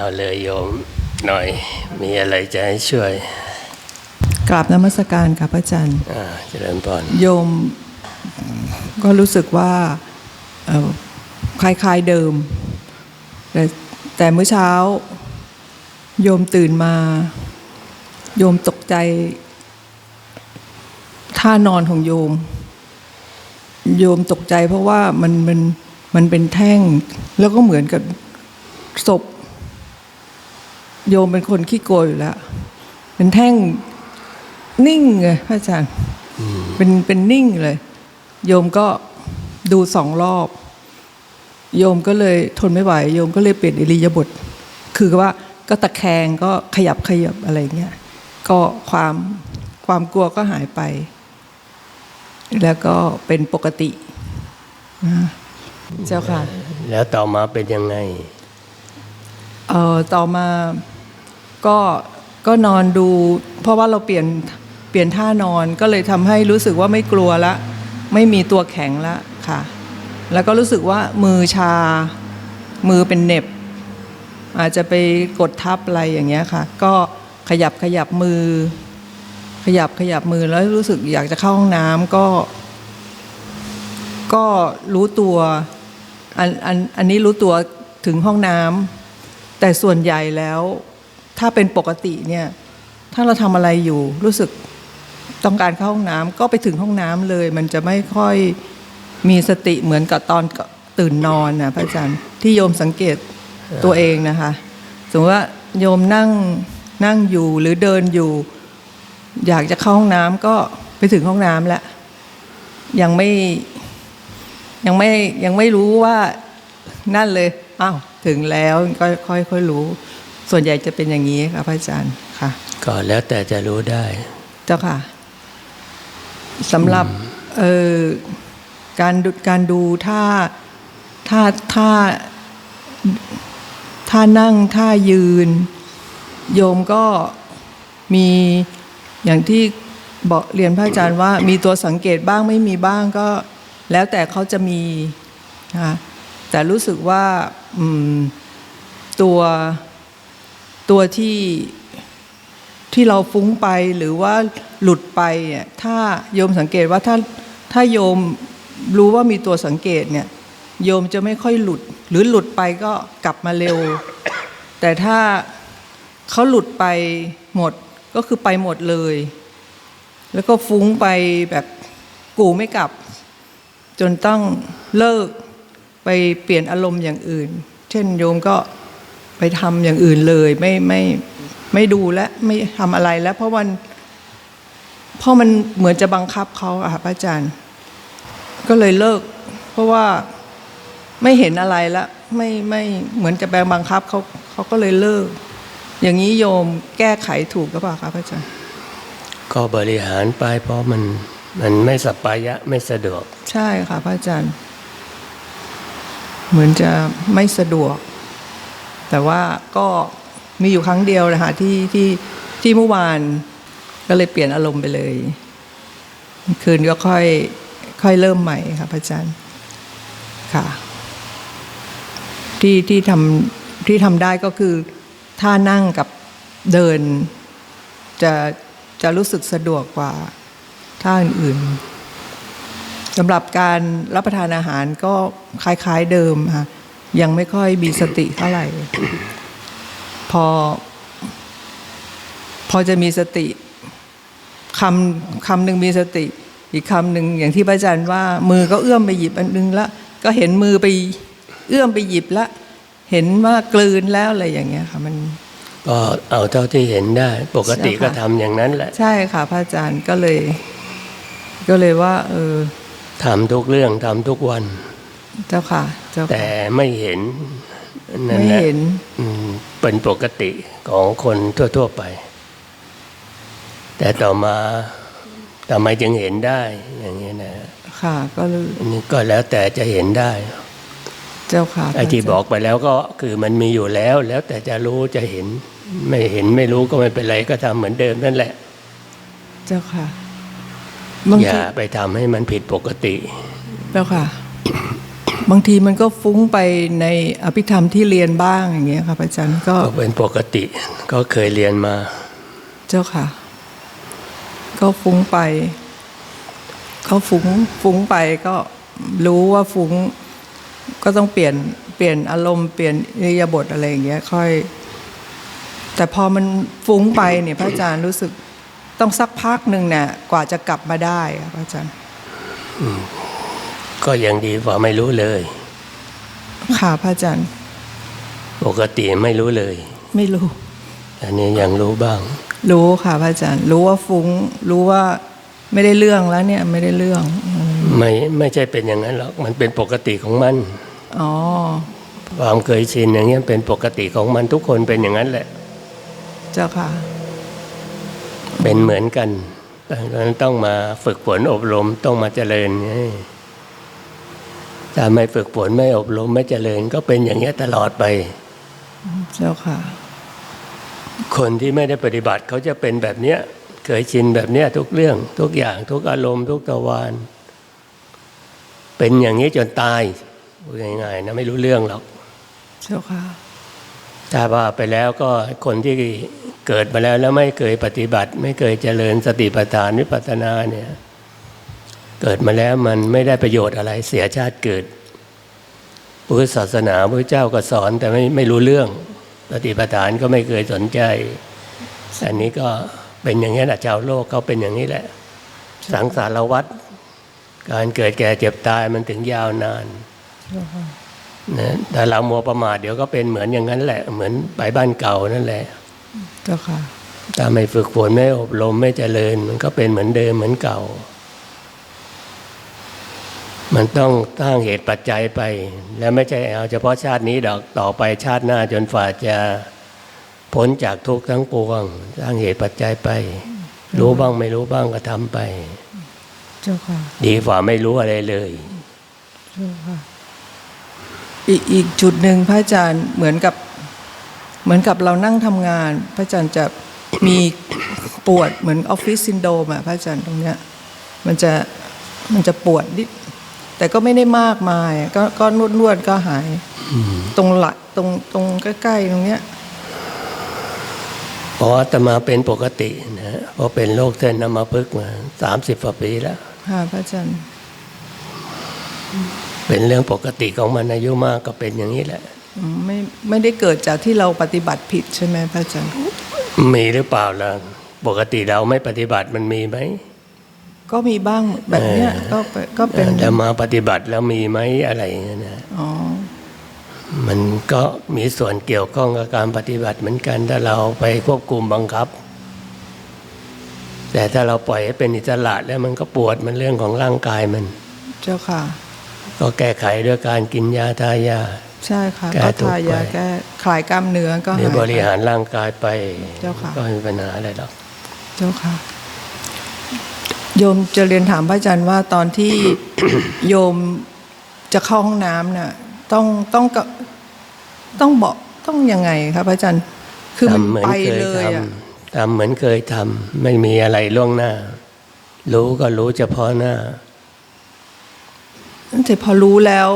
เอาเลยโยมหน่อย มีอะไรจะให้ช่วย กราบนมัสการค่ะพระอาจารย์อ่าเจริญพรโยม ก็รู้สึกว่าเอ่อคล้ายๆเดิม แต่แต่เมื่อเช้า โยมตื่นมา โยมตกใจท่านอนของโยม โยมตกใจเพราะว่ามันมันมันเป็นแท่ง แล้วก็เหมือนกับศพ โยมเป็นคนขี้กลัวอยู่แล้ว เป็นแท่งนิ่งไงพระอาจารย์เป็นเป็นนิ่งเลย โยมก็ดูสองรอบ โยมก็เลยทนไม่ไหว โยมก็เลยเปลี่ยนอิริยาบถคือว่าก็ตะแคงก็ขยับขยับอะไรเงี้ยก็ความความกลัวก็หายไป แล้วก็เป็นปกตินะเจ้าค่ะ แล้วต่อมาเป็นยังไงเอ่อต่อมา ก็ก็นอนดู เพราะว่าเราเปลี่ยนเปลี่ยนท่านอนก็เลยทำให้รู้สึกว่าไม่กลัวละ ไม่มีตัวแข็งละค่ะ แล้วก็รู้สึกว่ามือชา มือเป็นเน็บ อาจจะไปกดทับอะไรอย่างเงี้ยค่ะ ก็ขยับขยับมือ ขยับขยับมือแล้วรู้สึกอยากจะเข้าห้องน้ำก็ ก็รู้ตัวอันอันอันนี้รู้ตัวถึงห้องน้ำแต่ส่วนใหญ่แล้ว ถ้าเป็นปกติเนี่ย ถ้าเราทำอะไรอยู่ รู้สึกต้องการเข้าห้องน้ำก็ไปถึงห้องน้ำเลย มันจะไม่ค่อยมีสติเหมือนกับตอนตื่นนอนนะพระอาจารย์ที่โยมสังเกตตัวเองนะคะสมมติว่าโยมนั่งนั่งอยู่หรือเดินอยู่ อยากจะเข้าห้องน้ำก็ไปถึงห้องน้ำแล้วยังไม่ยังไม่ยังไม่รู้ว่านั่นเลยอ้าวถึงแล้วก็ค่อยค่อยรู้ ส่วนใหญ่จะเป็นอย่างนี้ค่ะพระอาจารย์ค่ะ ก็แล้วแต่จะรู้ได้ เจ้าค่ะสำหรับเอ่อการดูการดูท่าท่าท่าท่านั่งท่ายืน โยมก็มีอย่างที่บอกเรียนพระอาจารย์ว่า มีตัวสังเกตบ้างไม่มีบ้างก็ แล้วแต่เขาจะมีนะคะแต่รู้สึกว่าอืมตัว ตัวที่ที่เราฟุ้งไปหรือว่าหลุดไปเนี่ยถ้าโยมสังเกตว่าถ้าถ้าโยมรู้ว่ามีตัวสังเกตเนี่ยโยมจะไม่ค่อยหลุด หรือหลุดไปก็กลับมาเร็ว แต่ถ้าเขาหลุดไปหมดก็คือไปหมดเลย แล้วก็ฟุ้งไปแบบกูไม่กลับ จนต้องเลิกไปเปลี่ยนอารมณ์อย่างอื่น เช่นโยมก็ ไปทำอย่างอื่นเลยไม่ไม่ไม่ดูและไม่ทำอะไรแล้ว เพราะมันเพราะมันเหมือนจะบังคับเขาอะค่ะพระอาจารย์ ก็เลยเลิก เพราะว่าไม่เห็นอะไรละไม่ไม่เหมือนจะแปลบังคับเขาเขาก็เลยเลิก อย่างนี้โยมแก้ไขถูกหรือเปล่าคะพระอาจารย์ ก็บริหารไปเพราะมันมันไม่สัปปายะไม่สะดวก ใช่ค่ะพระอาจารย์ เหมือนจะไม่สะดวก แต่ว่าก็มีอยู่ครั้งเดียวนะคะที่ที่ที่เมื่อวานก็เลยเปลี่ยนอารมณ์ไปเลย คืนก็ค่อยค่อยเริ่มใหม่ค่ะพระอาจารย์ค่ะ ที่ที่ทำที่ทำได้ก็คือท่านั่งกับเดิน จะจะรู้สึกสะดวกกว่าท่าอื่นๆสำหรับการรับประทานอาหารก็คล้ายๆเดิมค่ะ ยังไม่ค่อยมีสติเท่าไหร่ พอ พอจะมีสติคำคำหนึ่งมีสติ อีกคำหนึ่งอย่างที่พระอาจารย์ว่า มือก็เอื้อมไปหยิบอันนึงละก็เห็นมือไปเอื้อมไปหยิบละ เห็นว่ากลืนแล้วอะไรอย่างเงี้ยค่ะมันก็เอาเท่าที่เห็นได้ ปกติใช่ค่ะก็ทำอย่างนั้นแหละ ใช่ค่ะ พระอาจารย์ก็เลย ก็เลยว่า เออทำทุกเรื่องทำทุกวัน เจ้าค่ะ เจ้าแต่ค่ะไม่เห็นนั่นไม่แหละเห็น อืมเป็นปกติของคนทั่ว ๆไป แต่ต่อมาทำไมจึงเห็นได้อย่างนี้นะค่ะ ก็เลยอันนี้ก็แล้วแต่จะเห็นได้เจ้าค่ะไอ้ที่พระาจารย์บอกไปแล้วก็คือมันมีอยู่แล้ว แล้วแต่จะรู้จะเห็น ไม่เห็นไม่รู้ก็ไม่เป็นไรก็ทำเหมือนเดิมนั่นแหละ เจ้าค่ะบางอย่าทีไปทำให้มันผิดปกติ เจ้าค่ะ บางทีมันก็ฟุ้งไปในอภิธรรมที่เรียนบ้างอย่างเงี้ยค่ะพระอาจารย์ก็ก็เป็นปกติก็เคยเรียนมา เจ้าค่ะ ก็ฟุ้งไปเขาฟุ้งฟุ้งไปก็รู้ว่าฟุ้ง ก็ต้องเปลี่ยนเปลี่ยนอารมณ์เปลี่ยนอิริยาบถอะไรอย่างเงี้ยค่อย แต่พอมันฟุ้งไปเนี่ยพระอาจารย์รู้สึกต้องสักพักหนึ่งเนี่ยกว่าจะกลับมาได้ค่ะพระอาจารย์ ก็ยังดีกว่าไม่รู้เลย ค่ะพระอาจารย์ ปกติไม่รู้เลย ไม่รู้ อันนี้ยังรู้บ้าง รู้ค่ะพระอาจารย์ รู้ว่าฟุ้ง รู้ว่าไม่ได้เรื่องแล้วเนี่ยไม่ได้เรื่องอืมไม่ไม่ใช่เป็นอย่างนั้นหรอก มันเป็นปกติของมัน อ๋อ ความเคยชินอย่างเงี้ยเป็นปกติของมันทุกคนเป็นอย่างนั้นแหละ เจ้าค่ะ เป็นเหมือนกันดังนั้นต้องมาฝึกฝนอบรมต้องมาเจริญไง ถ้าไม่ฝึกฝนไม่อบรมไม่เจริญ ก็เป็นอย่างเงี้ยตลอดไป เจ้าค่ะ คนที่ไม่ได้ปฏิบัติเขาจะเป็นแบบเนี้ยเคยชินแบบเนี้ยทุกเรื่อง ทุกอย่างทุกอารมณ์ ทุกตะวันเป็นอย่างนี้จนตายพูดง่ายๆนะไม่รู้เรื่องหรอกเจ้าค่ะถ้าว่าไปแล้วก็คนที่เกิดมาแล้วแล้วไม่เคยปฏิบัติ ไม่เคยเจริญสติปัฏฐานวิปัสสนาเนี่ย เกิดมาแล้วมันไม่ได้ประโยชน์อะไรเสียชาติเกิดพุทธศาสนาพระเจ้าก็สอนแต่ไม่ไม่รู้เรื่องสติปัฏฐานก็ไม่เคยสนใจอันนี้ก็เป็นอย่างนี้แหละชาวโลกเขาเป็นอย่างนี้แหละ สังสารวัฏการเกิดแก่เจ็บตายมันถึงยาวนานนะแต่เรามัวประมาทเดี๋ยวก็เป็นเหมือนอย่างนั้นแหละ เหมือนไปบ้านเก่านั่นแหละเจ้าค่ะถ้าไม่ฝึกฝนไม่อบรมไม่เจริญ มันก็เป็นเหมือนเดิมเหมือนเก่า มันต้องตั้งเหตุปัจจัยไป แล้วไม่ใช่เอาเฉพาะชาตินี้ดอกต่อไปชาติหน้าจนฝ่าจะพ้นจากทุกข์ทั้งปวงสร้างเหตุปัจจัยไป รู้บ้างไม่รู้บ้างก็ทำไปเจ้าค่ะดีกว่าไม่รู้อะไรเลยเจ้าค่ะอีกอีกจุดหนึ่งพระอาจารย์เหมือนกับ เหมือนกับเรานั่งทำงาน พระอาจารย์จะมีปวดเหมือนออฟฟิศซินโดรมอะพระอาจารย์ตรงเนี้ย มันจะมันจะปวดนิด แต่ก็ไม่ได้มากมายก็ก็นวดนวดๆก็หายตรงหลักตรงตรงใกล้ๆตรงเนี้ยเพราะอาตมาเป็นปกตินะเพราะเป็นโรคเส้นน้ำมาพึกษ์มาสามสิบกว่าปีแล้วค่ะพระอาจารย์เป็นเรื่องปกติของมันอายุมากก็เป็นอย่างนี้แหละอืมไม่ไม่ได้เกิดจากที่เราปฏิบัติผิดใช่ไหมพระอาจารย์มีหรือเปล่าล่ะปกติเราไม่ปฏิบัติมันมีไหม ก็มีบ้างแบบเนี้ยก็ไปก็เป็นแต่มาปฏิบัติแล้วมีไหมอะไรอย่างเงี้ยนะอ๋อมันก็มีส่วนเกี่ยวข้องกับการปฏิบัติเหมือนกัน ถ้าเราไปควบคุมบังคับ แต่ถ้าเราปล่อยให้เป็นอิสระแล้วมันก็ปวดมันเรื่องของร่างกายมัน เจ้าค่ะ ก็แก้ไขด้วยการกินยาทายา ใช่ค่ะแก้ก็ทุกข์ทายาไปแก้คลายกล้ามเนื้อก็หรือหายบริหารร่างกายไปเจ้าค่ะก็ไม่มีปัญหาอะไรหรอกเจ้าค่ะ โยมจะเรียนถามพระอาจารย์ว่าตอนที่โยมจะเข้าห้องน้ำน่ะต้องต้องกต้องบอกต้องยังไงครับพระอาจารย์ คือมันทำเหมือนไปเคยเลยทอะำทำเหมือนเคยทำไม่มีอะไรล่วงหน้า รู้ก็รู้เฉพาะหน้าแต่พอรู้แล้ว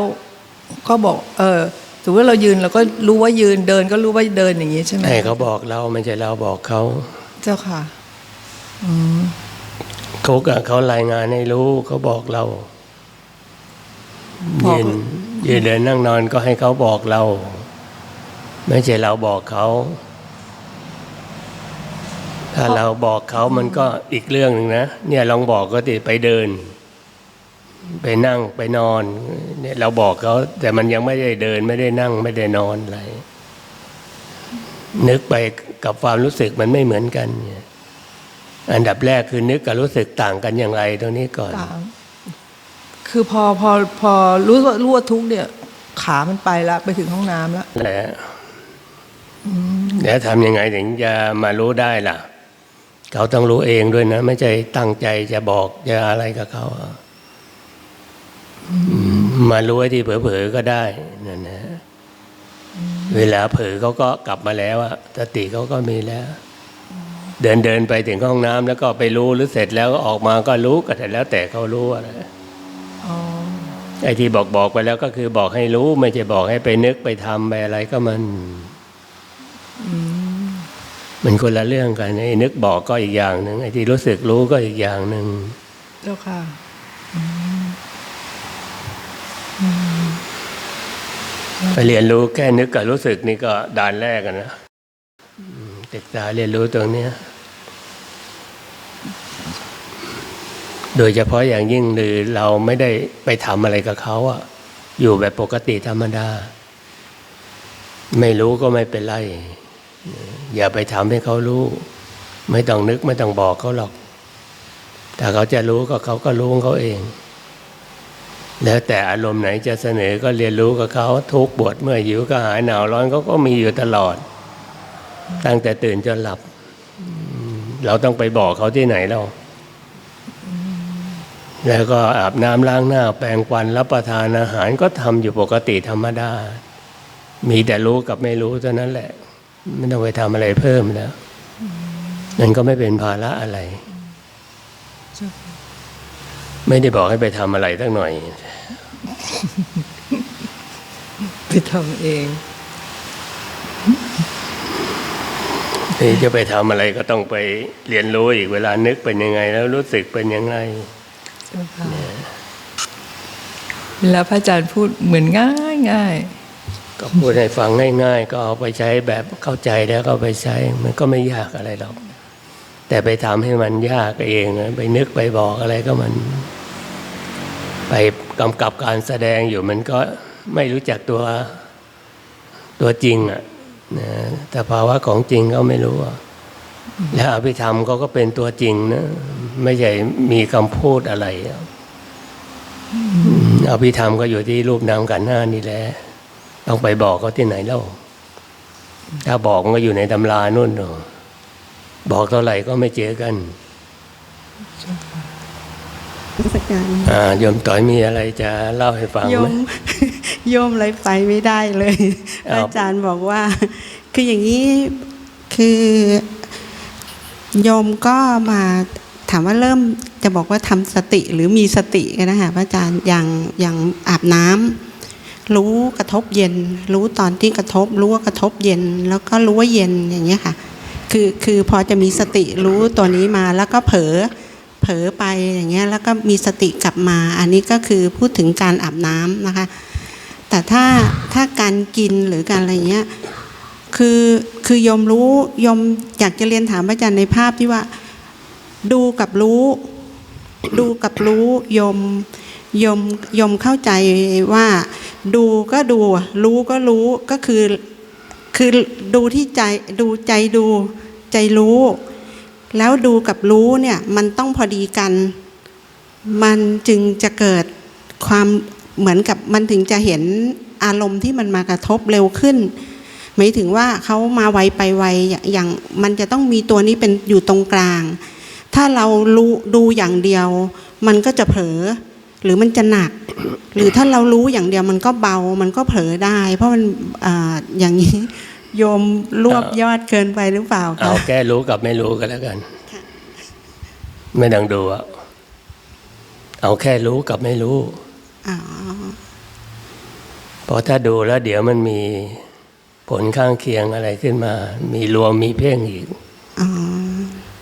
ก็บอก เออถือว่าเรายืนเราก็รู้ว่ายืนเดิน ก็รู้ว่าเดินอย่างนี้ใช่ไหมให้เขาบอกเราไม่ใช่เราบอกเขา เจ้าค่ะ อืม เขากเขารายงานให้รู้เขาบอกเราบอกยืนยืนเดินนั่งนอนก็ให้เขาบอกเรา ไม่ใช่เราบอกเขาถ้าเราบอกเขามันก็อีกเรื่องหนึ่งนะ เนี่ยลองบอกก็ติไปเดิน ไปนั่งไปนอน เนี่ยเราบอกเขาแต่มันยังไม่ได้เดิน ไม่ได้นั่งไม่ได้นอนอะไรนึกไปกับความรู้สึกมันไม่เหมือนกันเนี่ย อันดับแรกคือนึกกับรู้สึกต่างกันอย่างไรตรงนี้ก่อน ต่าง คือพอพอพอรู้ว่ารู้ว่าทุกข์เนี่ย ขามันไปแล้วไปถึงห้องน้ำแล้วแหละแล้วทำยังไงถึงจะมารู้ได้ล่ะ เขาต้องรู้เองด้วยนะ ไม่ใช่ตั้งใจจะบอกจะอะไรกับเขาอะอืมมารู้ไอ้ที่เผลอๆก็ได้นั่นนะเวลาเผลอเขาก็กลับมาแล้วอะสติเขาก็มีแล้ว เดินเดินไปถึงห้องน้ำแล้วก็ไปรู้หรือเสร็จแล้วก็ออกมาก็รู้ก็แต่แล้วแต่เขารู้อะไรอ๋อไอ้ที่บอกบอกไปแล้วก็คือบอกให้รู้ ไม่ใช่บอกให้ไปนึกไปทำไปอะไรก็มันมันคนละเรื่องกันไอ้นึกบอกก็อีกอย่างหนึ่งไอ้ที่รู้สึกรู้ก็อีกอย่างหนึ่งเจ้าค่ะไปเรียนรู้แค่นึกกับรู้สึกนี่ก็ด่านแรกอะนะอืมศึกษาเรียนรู้ตรงเนี้ย โดยเฉพาะอย่างยิ่งหรือเราไม่ได้ไปทำอะไรกับเขาอะอยู่แบบปกติธรรมดา ไม่รู้ก็ไม่เป็นไร อย่าไปทำให้เขารู้ ไม่ต้องนึกไม่ต้องบอกเขาหรอกถ้าเขาจะรู้ก็เขาก็รู้ของเขาเอง แล้วแต่อารมณ์ไหนจะเสนอก็เรียนรู้กับเขาทุกปวดเมื่อยหิวก็หายหนาวร้อนเขาก็มีอยู่ตลอด ตั้งแต่ตื่นจนหลับ เราต้องไปบอกเขาที่ไหนเรา แล้วก็อาบน้ำล้างหน้าแปรงฟันรับประทานอาหารก็ทำอยู่ปกติธรรมดา มีแต่รู้กับไม่รู้เท่านั้นแหละ ไม่ต้องไปทำอะไรเพิ่มแล้วนั่นก็ไม่เป็นภาระอะไร ไม่ได้บอกให้ไปทำอะไรตั้งหน่อยไปทำเองที่จะไปทำอะไรก็ต้องไปเรียนรู้อีกเวลานึกเป็นยังไง แล้วรู้สึกเป็นยังไง เจ้าค่ะเวลาพระอาจารย์พูดเหมือนง่ายง่ายก็พูดให้ฟังง่าย ๆ ก็เอาไปใช้แบบเข้าใจแล้วก็เอาไปใช้ มันก็ไม่ยากอะไรหรอก แต่ไปทำให้มันยากเองนะไปนึกไปบอกอะไรก็มัน ไปกำกับการแสดงอยู่มันก็ไม่รู้จักตัวตัวจริงอะนะแต่ภาวะของจริงก็ไม่รู้อะ แล้วอภิธรรมเขาก็เป็นตัวจริงนะไม่ใช่มีคำพูดอะไรอะอืมอภิธรรมก็อยู่ที่รูปนามกันหน้านี่แหละต้องไปบอกเขาที่ไหนเล่าถ้าบอกมันก็อยู่ในตำรานู่นเนอะบอกเท่าไหร่ก็ไม่เจอกันราชการอ่าโยมต่อยมีอะไรจะเล่าให้ฟังโยไหมมโยมอะไรไปไม่ได้เลยอ้าวอาจารย์บอกว่า คืออย่างนี้คือ โยมก็มาถามว่าเริ่มจะบอกว่าทำสติหรือมีสติกันนะคะพระอาจารย์อย่างอย่างอาบน้ำรู้กระทบเย็น รู้ตอนที่กระทบ รู้ว่ากระทบเย็น แล้วก็รู้ว่าเย็นอย่างเงี้ยค่ะคือคือพอจะมีสติรู้ตัวนี้มาแล้วก็เผลอเผลอไปอย่างเงี้ยแล้วก็มีสติกลับมา อันนี้ก็คือพูดถึงการอาบน้ำนะคะ แต่ถ้าถ้าการกินหรือการอะไรเงี้ยคือ คือยมรู้ยมอยากจะเรียนถามอาจารย์ในภาพที่ว่า ดูกับรู้ ดูกับรู้ยมยมยมเข้าใจว่า ดูก็ดู รู้ก็รู้ก็คือคือดูที่ใจดูใจดูใจรู้ แล้วดูกับรู้เนี่ยมันต้องพอดีกัน มันจึงจะเกิดความเหมือนกับมันถึงจะเห็นอารมณ์ที่มันมากระทบเร็วขึ้น หมายถึงว่าเขามาไวไปไวอย่างอย่างมันจะต้องมีตัวนี้เป็นอยู่ตรงกลาง ถ้าเรารู้ดูอย่างเดียว มันก็จะเผลอหรือมันจะหนัก หรือถ้าเรารู้อย่างเดียวมันก็เบามันก็เผลอได้ เพราะมันอาอย่างนี้โยมรวบยอดเกินไปหรือเปล่าเอาคะแก้รู้กับไม่รู้กันแล้วกันค่ะไม่ต้องดูอะเอาแค่รู้กับไม่รู้อ๋อเพราะถ้าดูแล้วเดี๋ยวมันมี ผลข้างเคียงอะไรขึ้นมา มีรวมมีเพ่งอีกอ๋อ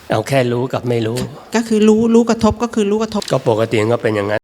เอาแค่รู้กับไม่รู้ ก็คือรู้รู้กระทบก็คือรู้กระทบก็ปกติก็เป็นอย่างนั้น